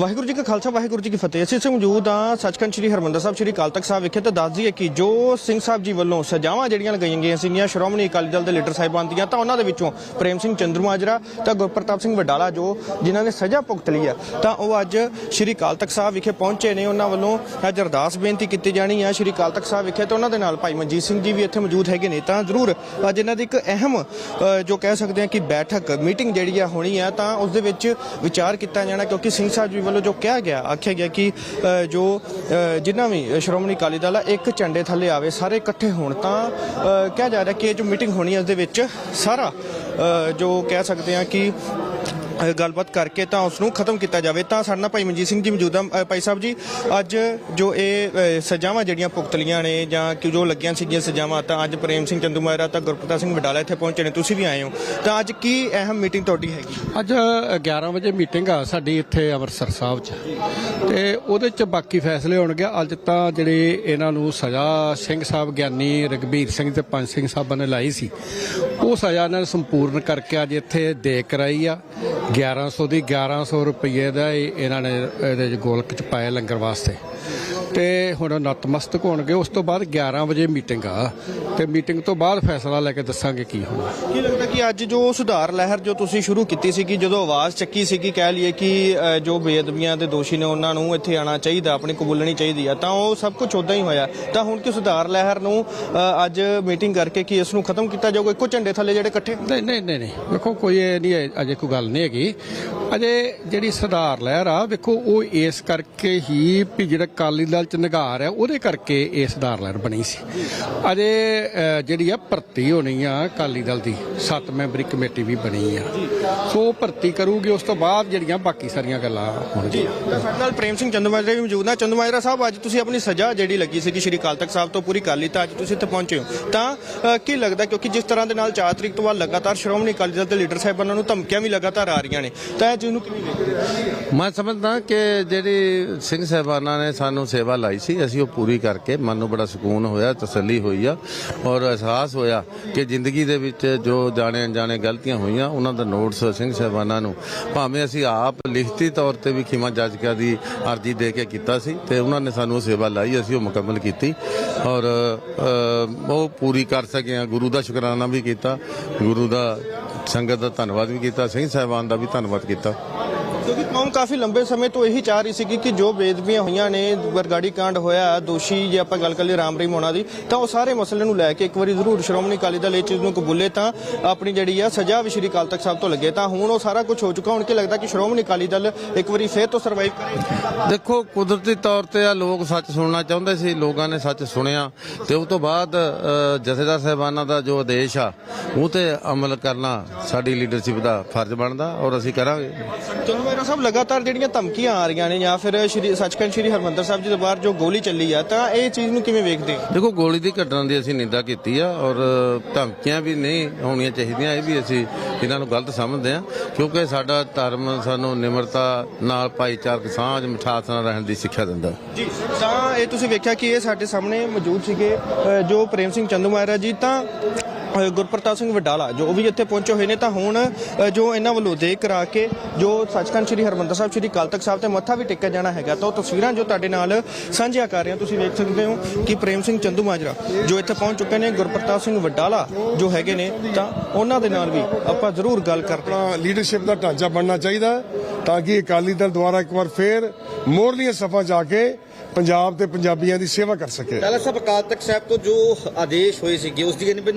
ਵਾਹਿਗੁਰੂ ਜੀ ਕਾ ਖਾਲਸਾ, ਵਾਹਿਗੁਰੂ ਜੀ ਕੀ ਫਤਿਹ। ਅਸੀਂ ਇੱਥੇ ਮੌਜੂਦ ਹਾਂ ਸੱਚਖੰਡ ਸ੍ਰੀ ਹਰਮੰਦਰ ਸਾਹਿਬ, ਸ੍ਰੀ ਅਕਾਲ ਤਖਤ ਸਾਹਿਬ ਵਿਖੇ ਤੇ ਦੱਸ ਦਈਏ ਕਿ ਜੋ ਸਿੰਘ ਸਾਹਿਬ ਜੀ ਵੱਲੋਂ ਸਜ਼ਾਵਾਂ ਜਿਹੜੀਆਂ ਲਗਾਈਆਂ ਗਈਆਂ ਸੀਗੀਆਂ, ਸ਼੍ਰੋਮਣੀ ਅਕਾਲੀ ਦਲ ਦੇ ਲੀਡਰ ਸਾਹਿਬਾਨ ਦੀਆਂ, ਤਾਂ ਉਹਨਾਂ ਦੇ ਵਿੱਚੋਂ ਪ੍ਰੇਮ ਸਿੰਘ ਚੰਦਰਮਾਜਰਾ ਤਾਂ ਗੁਰਪ੍ਰਤਾਪ ਸਿੰਘ ਵਡਾਲਾ ਜੋ ਜਿਨ੍ਹਾਂ ਨੇ ਸਜ਼ਾ ਭੁਗਤ ਲਈ ਆ ਤਾਂ ਉਹ ਅੱਜ ਸ੍ਰੀ ਅਕਾਲ ਤਖਤ ਸਾਹਿਬ ਵਿਖੇ ਪਹੁੰਚੇ ਨੇ। ਉਹਨਾਂ ਵੱਲੋਂ ਅੱਜ ਅਰਦਾਸ ਬੇਨਤੀ ਕੀਤੀ ਜਾਣੀ ਆ ਸ੍ਰੀ ਅਕਾਲ ਤਖਤ ਸਾਹਿਬ ਵਿਖੇ ਤੇ ਉਹਨਾਂ ਦੇ ਨਾਲ ਭਾਈ ਮਨਜੀਤ ਸਿੰਘ ਜੀ ਵੀ ਇੱਥੇ ਮੌਜੂਦ ਹੈਗੇ ਨੇ। ਤਾਂ ਜ਼ਰੂਰ ਅੱਜ ਇਹਨਾਂ ਦੀ ਇੱਕ ਅਹਿਮ ਜੋ ਕਹਿ ਸਕਦੇ ਹਾਂ ਕਿ ਬੈਠਕ, ਮੀਟਿੰਗ ਜਿਹੜੀ ਆ ਹੋਣੀ ਆ ਤਾਂ ਉਸ ਦੇ ਵਿੱਚ ਵਿਚਾਰ ਕੀਤਾ ਜਾਣਾ, ਕਿਉਂਕਿ ਸਿੰਘ ਸਾਹਿਬ ਜੀ ਵੱਲੋਂ ਜੋ ਕਿਹਾ ਗਿਆ, ਆਖਿਆ ਗਿਆ ਕਿ ਜੋ ਜਿੰਨਾ ਵੀ ਸ਼੍ਰੋਮਣੀ ਅਕਾਲੀ ਦਲ ਆ, ਇੱਕ ਝੰਡੇ ਥੱਲੇ ਆਵੇ, ਸਾਰੇ ਇਕੱਠੇ ਹੋਣ, ਤਾਂ ਕਿਹਾ ਜਾ ਰਿਹਾ ਕਿ ਇਹ ਜੋ ਮੀਟਿੰਗ ਹੋਣੀ ਹੈ ਉਸ ਦੇ ਵਿੱਚ ਸਾਰਾ ਜੋ ਕਹਿ ਸਕਦੇ ਹਾਂ ਕਿ ਗੱਲਬਾਤ ਕਰਕੇ ਤਾਂ ਉਸ ਨੂੰ ਖਤਮ ਕੀਤਾ ਜਾਵੇ। ਤਾਂ ਸਾਡੇ ਨਾਲ ਭਾਈ ਮਨਜੀਤ ਸਿੰਘ ਜੀ ਮੌਜੂਦਾ ਭਾਈ ਸਾਹਿਬ ਜੀ, ਅੱਜ ਜੋ ਇਹ ਸਜ਼ਾਵਾਂ ਜਿਹੜੀਆਂ ਭੁਗਤਲੀਆਂ ਨੇ ਜਾਂ ਕਿ ਜੋ ਲੱਗੀਆਂ ਸੀਗੀਆਂ ਸਜ਼ਾਵਾਂ, ਤਾਂ ਅੱਜ ਪ੍ਰੇਮ ਸਿੰਘ ਚੰਦੂਮਾਜਰਾ ਤਾਂ ਗੁਰਪ੍ਰਤਾਪ ਸਿੰਘ ਵਡਾਲਾ ਇੱਥੇ ਪਹੁੰਚੇ ਨੇ। ਤੁਸੀਂ ਵੀ ਆਏ ਹੋ। ਤਾਂ ਅੱਜ ਕੀ ਅਹਿਮ ਮੀਟਿੰਗ ਤੁਹਾਡੀ ਹੈਗੀ? ਅੱਜ 11 ਵਜੇ ਮੀਟਿੰਗ ਆ ਸਾਡੀ ਇੱਥੇ ਅੰਮ੍ਰਿਤਸਰ ਸਾਹਿਬ 'ਚ। ਤੇ ਉਹਦੇ 'ਚ ਬਾਕੀ ਫੈਸਲੇ ਹੋਣਗੇ। ਅੱਜ ਤਾਂ ਜਿਹੜੇ ਇਹਨਾਂ ਨੂੰ ਸਜ਼ਾ ਸਿੰਘ ਸਾਹਿਬ ਗਿਆਨੀ ਰਗਬੀਰ ਸਿੰਘ ਤੇ ਪੰਜ ਸਿੰਘ ਸਾਹਿਬਾਂ ਨੇ ਲਾਈ ਸੀ, ਉਹ ਸਜ਼ਾ ਨਾਲ ਸੰਪੂਰਨ ਕਰਕੇ ਅੱਜ ਇੱਥੇ ਦੇ ਕਰਾਈ ਆ। 1100 ਦੀ 1100 ਰੁਪਏ ਦਾ ਇਹ ਇਹਨਾਂ ਨੇ ਇਹਦੇ 'ਚ ਗੋਲਕ 'ਚ ਪਾਇਆ ਲੰਗਰ ਵਾਸਤੇ। ਤੇ ਹੁਣ ਨਤਮਸਤਕ ਹੋਣਗੇ ਉਸ ਤੋਂ ਬਾਅਦ 11 ਵਜੇ ਮੀਟਿੰਗ ਆ। ਤੇ ਮੀਟਿੰਗ ਤੋਂ ਬਾਅਦ ਫੈਸਲਾ ਲੈ ਕੇ ਦੱਸਾਂਗੇ ਕੀ ਹੋਣਾ। ਕੀ ਲੱਗਦਾ ਕਿ ਅੱਜ ਜੋ ਸੁਧਾਰ ਲਹਿਰ ਜੋ ਤੁਸੀਂ ਸ਼ੁਰੂ ਕੀਤੀ ਸੀਗੀ ਜਦੋਂ ਆਵਾਜ਼ ਚੱਕੀ ਸੀਗੀ ਕਹਿ ਲਈਏ ਕਿ ਜੋ ਬੇਅਦਬੀਆਂ ਦੇ ਦੋਸ਼ੀ ਨੇ ਉਹਨਾਂ ਨੂੰ ਇੱਥੇ ਆਣਾ ਚਾਹੀਦਾ ਆਪਣੀ ਕਬੂਲਣੀ ਚਾਹੀਦੀ ਆ ਤਾਂ ਉਹ ਸਭ ਕੁਝ ਉਦਾਂ ਹੀ ਹੋਇਆ। ਤਾਂ ਹੁਣ ਕਿ ਸੁਧਾਰ ਲਹਿਰ ਨੂੰ ਅੱਜ ਮੀਟਿੰਗ ਕਰਕੇ ਕਿ ਇਸ ਨੂੰ ਖਤਮ ਕੀਤਾ ਜਾਊਗਾ? ਇੱਕੋ ਝੰਡੇ ਥੱਲੇ ਜਿਹੜੇ ਇਕੱਠੇ? ਨਹੀਂ ਨਹੀਂ ਨਹੀਂ ਨਹੀਂ। ਵੇਖੋ ਕੋਈ ਇਹ ਨਹੀਂ ਅਜੇ ਕੋਈ ਗੱਲ ਨਹੀਂ ਹੈਗੀ। ਅਜੇ ਜਿਹੜੀ ਸੁਧਾਰ ਲਹਿਰ ਆ ਵੇਖੋ ਉਹ ਇਸ ਕਰਕੇ ਹੀ ਵੀ ਜਿਹੜਾ ਕਾਲੀ ਦਲ ਚ ਨਿਗਾਰ ਹੈ ਉਹਦੇ ਕਰਕੇ ਇਹ ਸੁਧਾਰ ਲਹਿਰ ਬਣੀ ਸੀ। ਅਜੇ ਜਿਹੜੀ ਆ ਭਰਤੀ ਹੋਣੀ ਆ ਕਾਲੀ ਦਲ ਦੀ ਸੱਤ ਮੈਂਬਰੀ ਕਮੇਟੀ ਵੀ ਬਣੀ ਆ। ਸੋ ਭਰਤੀ ਕਰੂਗੀ ਉਸ ਤੋਂ ਬਾਅਦ ਜਿਹੜੀਆਂ ਬਾਕੀ ਸਾਰੀਆਂ ਗੱਲਾਂ ਹੋਣਗੀਆਂ। ਸਾਡੇ ਨਾਲ ਪ੍ਰੇਮ ਸਿੰਘ ਚੰਦਮਾਜਰਾ ਵੀ ਮੌਜੂਦ ਨੇ। ਚੰਦਮਾਜਰਾ ਸਾਹਿਬ ਅੱਜ ਤੁਸੀਂ ਆਪਣੀ ਸਜ਼ਾ ਜਿਹੜੀ ਲੱਗੀ ਸੀਗੀ ਸ਼੍ਰੀ ਅਕਾਲ ਤਖਤ ਸਾਹਿਬ ਤੋਂ ਪੂਰੀ ਕਰ ਲਈ ਤਾਂ ਅੱਜ ਤੁਸੀਂ ਇੱਥੇ ਪਹੁੰਚੇ ਹੋ। ਤਾਂ ਕੀ ਲੱਗਦਾ ਕਿਉਂਕਿ ਜਿਸ ਤਰ੍ਹਾਂ ਦੇ ਨਾਲ 4 ਤਰੀਕ ਤੋਂ ਬਾਅਦ ਲਗਾਤਾਰ ਸ਼੍ਰੋਮਣੀ ਅਕਾਲੀ ਦਲ ਦੇ ਲੀਡਰ ਸਾਹਿਬਾਨਾਂ ਨੂੰ ਧਮਕੀਆਂ ਵੀ ਲਗਾਤਾਰ ਆ ਰਹੀਆਂ ਨੇ ਤਾਂ ਇਹ ਚੀਜ਼ ਨੂੰ ਕਿਵੇਂ ਮੈਂ ਸਮਝਦਾ ਕਿ ਜਿਹੜੀ ਸਿੰਘ ਸਾਹਿਬਾਨਾਂ ਨੇ ਸਾਨੂੰ ਸੇਵਾ ਸੇਵਾ ਲਾਈ ਸੀ, ਅਸੀਂ ਉਹ ਪੂਰੀ ਕਰਕੇ ਮਨ ਨੂੰ ਬੜਾ ਸਕੂਨ ਹੋਇਆ, ਤਸੱਲੀ ਹੋਈ ਆ ਔਰ ਅਹਿਸਾਸ ਹੋਇਆ ਕਿ ਜ਼ਿੰਦਗੀ ਦੇ ਵਿੱਚ ਜੋ ਜਾਣੇ ਅਣਜਾਣੇ ਗਲਤੀਆਂ ਹੋਈਆਂ, ਉਹਨਾਂ ਦਾ ਨੋਟਸ ਸਿੰਘ ਸਾਹਿਬਾਨਾਂ ਨੂੰ, ਭਾਵੇਂ ਅਸੀਂ ਆਪ ਲਿਖਤੀ ਤੌਰ ਤੇ ਵੀ ਖਿਮਾ ਜੱਜਕਾ ਦੀ ਅਰਜੀ ਦੇ ਕੇ ਕੀਤਾ ਸੀ ਤੇ ਉਹਨਾਂ ਨੇ ਸਾਨੂੰ ਸੇਵਾ ਲਾਈ, ਅਸੀਂ ਉਹ ਮੁਕੰਮਲ ਕੀਤੀ ਔਰ ਉਹ ਪੂਰੀ ਕਰ ਸਕੇ ਹਾਂ ਗੁਰੂ ਦਾ ਸ਼ੁਕਰਾਨਾ ਵੀ ਕੀਤਾ, ਗੁਰੂ ਦਾ ਸੰਗਤ ਦਾ ਧੰਨਵਾਦ ਵੀ ਕੀਤਾ, ਸਿੰਘ ਸਾਹਿਬਾਨ ਦਾ ਵੀ ਧੰਨਵਾਦ ਕੀਤਾ। ਕਿਉਂਕਿ ਕੌਮ ਕਾਫੀ ਲੰਬੇ ਸਮੇਂ ਤੋਂ ਇਹੀ ਚਾਹ ਰਹੀ ਸੀ ਕਿ ਜੋ ਬੇਦਬੀਆਂ ਹੋਈਆਂ ਨੇ ਬਰਗਾੜੀ ਕਾਂਡ ਹੋਇਆ ਦੋਸ਼ੀ ਜੇ ਆਪਾਂ ਗੱਲ ਕਰੀਏ ਰਾਮ ਰਹੀਮ ਹੋਣਾ ਦੀ ਤਾਂ ਉਹ ਸਾਰੇ ਮਸਲੇ ਨੂੰ ਲੈ ਕੇ ਇੱਕ ਵਾਰੀ ਜ਼ਰੂਰ ਸ਼੍ਰੋਮਣੀ ਅਕਾਲੀ ਦਲ ਇਹ ਚੀਜ਼ ਨੂੰ ਕਬੂਲੇ ਤਾਂ ਆਪਣੀ ਜਿਹੜੀ ਆ ਸਜ਼ਾ ਵੀ ਸ਼੍ਰੀ ਅਕਾਲ ਤਖਤ ਸਾਹਿਬ ਤੋਂ ਲੱਗੇ। ਤਾਂ ਹੁਣ ਉਹ ਸਾਰਾ ਕੁਝ ਹੋ ਚੁੱਕਾ ਹੁਣ ਕੀ ਲੱਗਦਾ ਕਿ ਸ਼੍ਰੋਮਣੀ ਅਕਾਲੀ ਦਲ ਇੱਕ ਵਾਰੀ ਫੇਰ ਤੋਂ ਸਰਵਾਈਵ ਕਰੇ? ਦੇਖੋ ਕੁਦਰਤੀ ਤੌਰ ਤੇ ਆ ਲੋਕ ਸੱਚ ਸੁਣਨਾ ਚਾਹੁੰਦੇ ਸੀ ਲੋਕਾਂ ਨੇ ਸੱਚ ਸੁਣਿਆ। ਤੇ ਉਸ ਤੋਂ ਬਾਅਦ ਜਥੇਦਾਰ ਸਾਹਿਬਾਨਾਂ ਦਾ ਜੋ ਆਦੇਸ਼ ਆ ਉਹ ਤੇ ਅਮਲ ਕਰਨਾ ਸਾਡੀ ਲੀਡਰਸ਼ਿਪ ਦਾ ਫਰਜ਼ ਬਣਦਾ ਔਰ ਅਸੀਂ ਕਰਾਂਗੇ। ਮੇਰਾ ਸਾਹਿਬ ਲਗਾਤਾਰ ਜਿਹੜੀਆਂ ਧਮਕੀਆਂ ਆ ਰਹੀਆਂ ਨੇ ਜਾਂ ਫਿਰ ਸ਼੍ਰੀ ਸੱਚਖੰਡ ਸ਼੍ਰੀ ਹਰਮੰਦਰ ਸਾਹਿਬ ਜੀ ਦੇ ਬਾਹਰ ਜੋ ਗੋਲੀ ਚੱਲੀ ਆ ਤਾਂ ਇਹ ਚੀਜ਼ ਨੂੰ ਕਿਵੇਂ ਵੇਖਦੇ ਹੋ? ਦੇਖੋ ਗੋਲੀ ਦੀ ਘਟਨਾ ਦੀ ਅਸੀਂ ਨਿੰਦਾ ਕੀਤੀ ਆ ਔਰ ਧਮਕੀਆਂ ਵੀ ਨਹੀਂ ਹੋਣੀਆਂ ਚਾਹੀਦੀਆਂ ਇਹ ਵੀ ਅਸੀਂ ਇਹਨਾਂ ਨੂੰ ਗਲਤ ਸਮਝਦੇ ਆ ਕਿਉਂਕਿ ਸਾਡਾ ਧਰਮ ਸਾਨੂੰ ਨਿਮਰਤਾ ਨਾਲ ਭਾਈਚਾਰਕ ਸਾਂਝ ਮਿਠਾਸ ਨਾਲ ਰਹਿਣ ਦੀ ਸਿੱਖਿਆ ਦਿੰਦਾ। ਜੀ ਤਾਂ ਇਹ ਤੁਸੀਂ ਵੇਖਿਆ ਕਿ ਇਹ ਸਾਡੇ ਸਾਹਮਣੇ ਮੌਜੂਦ ਸੀਗੇ ਜੋ ਪ੍ਰੇਮ ਸਿੰਘ ਚੰਦੂਮਾਜਰਾ ਜੀ ਤਾਂ ਗੁਰਪ੍ਰਤਾਪ ਸਿੰਘ ਵਡਾਲਾ, ਜੋ ਵੀ ਇੱਥੇ ਪਹੁੰਚੇ ਹੋਏ ਨੇ, ਤਾਂ ਹੁਣ ਜੋ ਇਹਨਾਂ ਵੱਲੋਂ ਦੇ ਕਰਾ ਕੇ, ਜੋ ਸੱਚਖੰਡ ਸ੍ਰੀ ਹਰਮੰਦਰ ਸਾਹਿਬ, ਸ੍ਰੀ ਅਕਾਲ ਤਖਤ ਸਾਹਿਬ ਤੇ ਮੱਥਾ ਵੀ ਟੇਕਿਆ ਜਾਣਾ ਹੈਗਾ, ਤਾਂ ਉਹ ਤਸਵੀਰਾਂ ਜੋ ਤੁਹਾਡੇ ਨਾਲ ਸਾਂਝੀਆਂ ਕਰ ਰਹੇ ਹਾਂ, ਤੁਸੀਂ ਵੇਖ ਸਕਦੇ ਹੋ ਕਿ ਪ੍ਰੇਮ ਸਿੰਘ ਚੰਦੂਮਾਜਰਾ ਜੋ ਇੱਥੇ ਪਹੁੰਚ ਚੁੱਕੇ ਨੇ, ਗੁਰਪ੍ਰਤਾਪ ਸਿੰਘ ਵਡਾਲਾ ਜੋ ਹੈਗੇ ਨੇ, ਤਾਂ ਉਹਨਾਂ ਦੇ ਨਾਲ ਵੀ ਆਪਾਂ ਜ਼ਰੂਰ ਗੱਲ ਕਰਦੇ ਹਾਂ। ਲੀਡਰਸ਼ਿਪ ਦਾ ਢਾਂਚਾ ਬਣਨਾ ਚਾਹੀਦਾ ਤਾਂ ਕਿ ਅਕਾਲੀ ਦਲ ਦੁਆਰਾ ਇੱਕ ਵਾਰ ਫੇਰ ਮੋਰਲੀਆਂ ਸਫਾ ਜਾ ਕੇ ਪੰਜਾਬ ਤੇ ਪੰਜਾਬੀਆਂ ਦੀ ਸੇਵਾ ਕਰ ਸਕੇ। ਟਾਲਾ ਸਾਹਿਬ ਅਕਾਲ ਤਖਤ ਸਾਹਿਬ ਤੋਂ ਜੋ ਆਦੇਸ਼ ਹੋਏ ਸੀਗੇ ਉਸ ਦੀ ਕਹਿੰਦੇ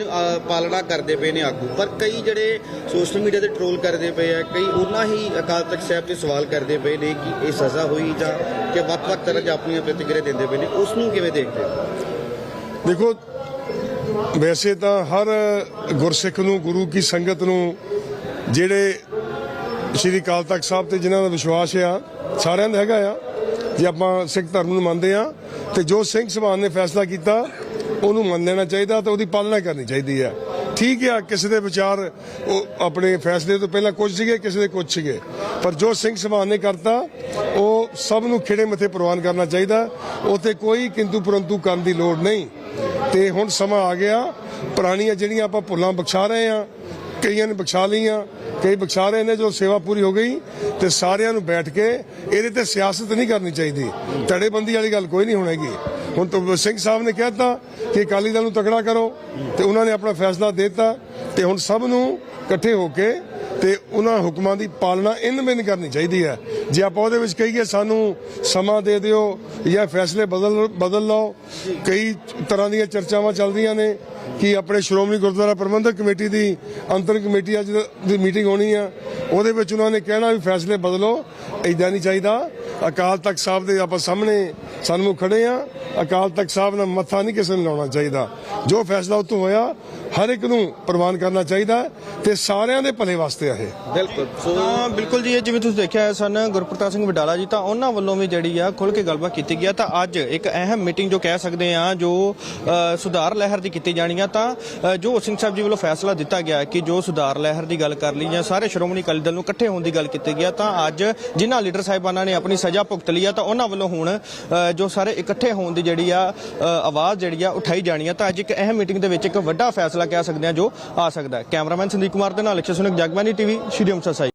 ਪਾਲਣਾ ਕਰਦੇ ਪਏ ਨੇ ਆਗੂ। ਪਰ ਕਈ ਜਿਹੜੇ ਸੋਸ਼ਲ ਮੀਡੀਆ ਤੇ ਟ੍ਰੋਲ ਕਰਦੇ ਪਏ ਆ ਕਈ ਉਹਨਾਂ ਹੀ ਅਕਾਲ ਤਖਤ ਸਾਹਿਬ ਤੇ ਸਵਾਲ ਕਰਦੇ ਪਏ ਨੇ ਕਿ ਇਹ ਸਜ਼ਾ ਹੋਈ ਜਾਂ ਕਿ ਵੱਖ-ਵੱਖ ਤਰ੍ਹਾਂ ਦੀਆਂ ਆਪਣੀਆਂ ਪ੍ਰਤੀਕਿਰਿਆ ਦਿੰਦੇ ਪਏ ਨੇ। ਉਸ ਨੂੰ ਕਿਵੇਂ ਦੇਖਦੇ ਹੋ? ਦੇਖੋ ਵੈਸੇ ਤਾਂ ਹਰ ਗੁਰਸਿੱਖ ਨੂੰ ਗੁਰੂ ਕੀ ਸੰਗਤ ਨੂੰ ਜਿਹੜੇ ਸ਼੍ਰੀ ਅਕਾਲ ਤਖਤ ਸਾਹਿਬ ਤੇ ਜਿਨ੍ਹਾਂ ਦਾ ਵਿਸ਼ਵਾਸ ਆ ਸਾਰਿਆਂ ਦਾ ਹੈਗਾ ਆ। ਜੇ ਆਪਾਂ ਸਿੱਖ ਧਰਮ ਨੂੰ ਮੰਨਦੇ ਆ ਤੇ ਜੋ ਸਿੰਘ ਸਭਾ ਨੇ ਫੈਸਲਾ ਕੀਤਾ, ਉਹਨੂੰ ਮੰਨ ਲੈਣਾ ਚਾਹੀਦਾ ਤੇ ਉਹਦੀ ਪਾਲਣਾ ਕਰਨੀ ਚਾਹੀਦੀ ਹੈ। ਠੀਕ ਆ ਕਿਸੇ ਦੇ ਵਿਚਾਰ, ਉਹ ਆਪਣੇ ਫੈਸਲੇ ਤੋਂ ਪਹਿਲਾਂ ਕੁਝ ਸੀਗੇ, ਕਿਸੇ ਦੇ ਕੁਝ ਸੀਗੇ। ਪਰ ਜੋ ਸਿੰਘ ਸਭਾ ਨੇ ਕਰਤਾ, ਉਹ ਸਭ ਨੂੰ ਖਿੜੇ ਮੱਥੇ ਪ੍ਰਵਾਨ ਕਰਨਾ ਚਾਹੀਦਾ। ਉਤੇ ਕੋਈ ਕਿੰਤੂ ਪਰੰਤੂ ਕਰਨ ਦੀ ਲੋੜ ਨਹੀਂ। ਤੇ ਹੁਣ ਸਮਾਂ ਆ ਗਿਆ, ਪੁਰਾਣੀਆਂ ਜਿਹੜੀਆਂ ਆਪਾਂ ਭੁੱਲਾਂ ਬਖਸ਼ਾ ਰਹੇ ਆ ਕਈਆਂ ਨੇ ਬਖਸ਼ਾ ਲਈਆਂ ਕਈ ਬਖਸ਼ਾ ਰਹੇ ਨੇ ਜੋ ਸੇਵਾ ਪੂਰੀ ਹੋ ਗਈ ਤੇ ਸਾਰਿਆਂ ਨੂੰ ਬੈਠ ਕੇ ਇਹਦੇ ਤੇ ਸਿਆਸਤ ਨਹੀਂ ਕਰਨੀ ਚਾਹੀਦੀ। ਧੜੇਬੰਦੀ ਵਾਲੀ ਗੱਲ ਕੋਈ ਨਹੀਂ ਹੋਣੇਗੀ ਹੁਣ ਤਾਂ ਸਿੰਘ ਸਾਹਿਬ ਨੇ ਕਹਿਤਾ ਕਿ ਅਕਾਲੀ ਦਲ ਨੂੰ ਤਕੜਾ ਕਰੋ ਤੇ ਉਹਨਾਂ ਨੇ ਆਪਣਾ ਫੈਸਲਾ ਦੇ ਦਿੱਤਾ ਤੇ ਹੁਣ ਸਭ ਨੂੰ ਇਕੱਠੇ ਹੋ ਕੇ ਤੇ ਉਹਨਾਂ ਹੁਕਮਾਂ ਦੀ ਪਾਲਣਾ ਇਨ ਕਰਨੀ ਚਾਹੀਦੀ ਹੈ। ਜੇ ਆਪਾਂ ਉਹਦੇ ਵਿੱਚ ਕਹੀਏ ਸਾਨੂੰ ਸਮਾਂ ਦੇ ਦਿਓ ਜਾਂ ਫੈਸਲੇ ਬਦਲ ਬਦਲ ਲਓ, ਕਈ ਤਰ੍ਹਾਂ ਦੀਆਂ ਚਰਚਾਵਾਂ ਚੱਲਦੀਆਂ ਨੇ ਕਿ ਆਪਣੇ ਸ਼੍ਰੋਮਣੀ ਗੁਰਦੁਆਰਾ ਪ੍ਰਬੰਧਕ ਕਮੇਟੀ ਦੀ, ਅੰਤਰ ਕਮੇਟੀ ਅੱਜ ਦੀ ਮੀਟਿੰਗ ਹੋਣੀ ਆ, ਉਹਦੇ ਵਿੱਚ ਉਹਨਾਂ ਨੇ ਕਹਿਣਾ ਵੀ ਫੈਸਲੇ ਬਦਲੋ ਇਦਾਂ ਨਹੀਂ ਚਾਹੀਦਾ। ਅਕਾਲ ਤਖਤ ਸਾਹਿਬ ਦੇ ਆਪਾਂ ਸਾਹਮਣੇ ਸਾਨੂੰ ਖੜੇ ਆ। ਅਕਾਲ ਤਖਤ ਸਾਹਿਬ ਨਾਲ ਮੱਥਾ ਨਹੀਂ ਕਿਸੇ ਨੂੰ ਲਾਉਣਾ ਚਾਹੀਦਾ। ਜੋ ਫੈਸਲਾ ਉਤੋਂ ਹੋਇਆ ਹਰ ਇੱਕ ਨੂੰ ਪ੍ਰਵਾਨ ਕਰਨਾ ਚਾਹੀਦਾ ਤੇ ਸਾਰਿਆਂ ਦੇ ਭਲੇ ਵਾਸਤੇ ਆ ਇਹ। ਬਿਲਕੁਲ। ਤਾਂ ਬਿਲਕੁਲ ਜੀ ਇਹ ਜਿਵੇਂ ਤੁਸੀਂ ਦੇਖਿਆ ਹੈ ਸਨ ਗੁਰਪ੍ਰਤਾਪ ਸਿੰਘ ਵਡਾਲਾ ਜੀ ਤਾਂ ਉਹਨਾਂ ਵੱਲੋਂ ਵੀ ਜਿਹੜੀ ਆ ਖੁੱਲ ਕੇ ਗੱਲਬਾਤ ਕੀਤੀ ਗਿਆ ਤਾਂ ਅੱਜ ਇੱਕ ਅਹਿਮ ਮੀਟਿੰਗ ਜੋ ਕਹਿ ਸਕਦੇ ਆ ਜੋ ਸੁਧਾਰ ਲਹਿਰ ਦੀ ਕੀਤੀ ਜਾਣੀ ਆ ਤਾਂ ਜੋ ਸਿੰਘ ਸਾਹਿਬ ਜੀ ਵੱਲੋਂ ਫੈਸਲਾ ਦਿੱਤਾ ਗਿਆ ਕਿ ਜੋ ਸੁਧਾਰ ਲਹਿਰ ਦੀ ਗੱਲ ਕਰ ਲਈ ਜਾਂ ਸਾਰੇ ਸ਼੍ਰੋਮਣੀ ਅਕਾਲੀ ਦਲ ਨੂੰ ਇਕੱਠੇ ਹੋਣ ਦੀ ਗੱਲ ਕੀਤੀ ਗਿਆ ਤਾਂ ਅੱਜ ਜਿਨ੍ਹਾਂ ਲੀਡਰ ਸਾਹਿਬਾਨਾਂ ਨੇ ਆਪਣੀ ਸਜ਼ਾ ਭੁਗਤ ਲਈ ਆ ਤਾਂ ਉਹਨਾਂ ਵੱਲੋਂ ਹੁਣ ਜੋ ਸਾਰੇ ਇਕੱਠੇ ਹੋਣ ਦੀ ਜਿਹੜੀ ਆ ਆਵਾਜ਼ ਜਿਹੜੀ ਆ ਉਠਾਈ ਜਾਣੀ ਆ। ਤਾਂ ਅੱਜ ਇੱਕ ਅਹਿਮ ਮੀਟਿੰਗ ਦੇ ਵਿੱਚ ਇੱਕ ਵੱਡਾ ਫੈਸਲਾ ਕਹਿ ਸਕਦੇ ਹਾਂ ਜੋ ਆ ਸਕਦਾ ਹੈ। ਕੈਮਰਾਮੈਨ ਸੰਦੀਪ ਕੁਮਾਰ ਦੇ ਨਾਲ ਅਕਸ਼ੇ ਸੁਨਕ ਜਗਬਾਨੀ ਟੀਵੀ, ਸ਼੍ਰੀ ਅੰਮ੍ਰਿਤਸਰ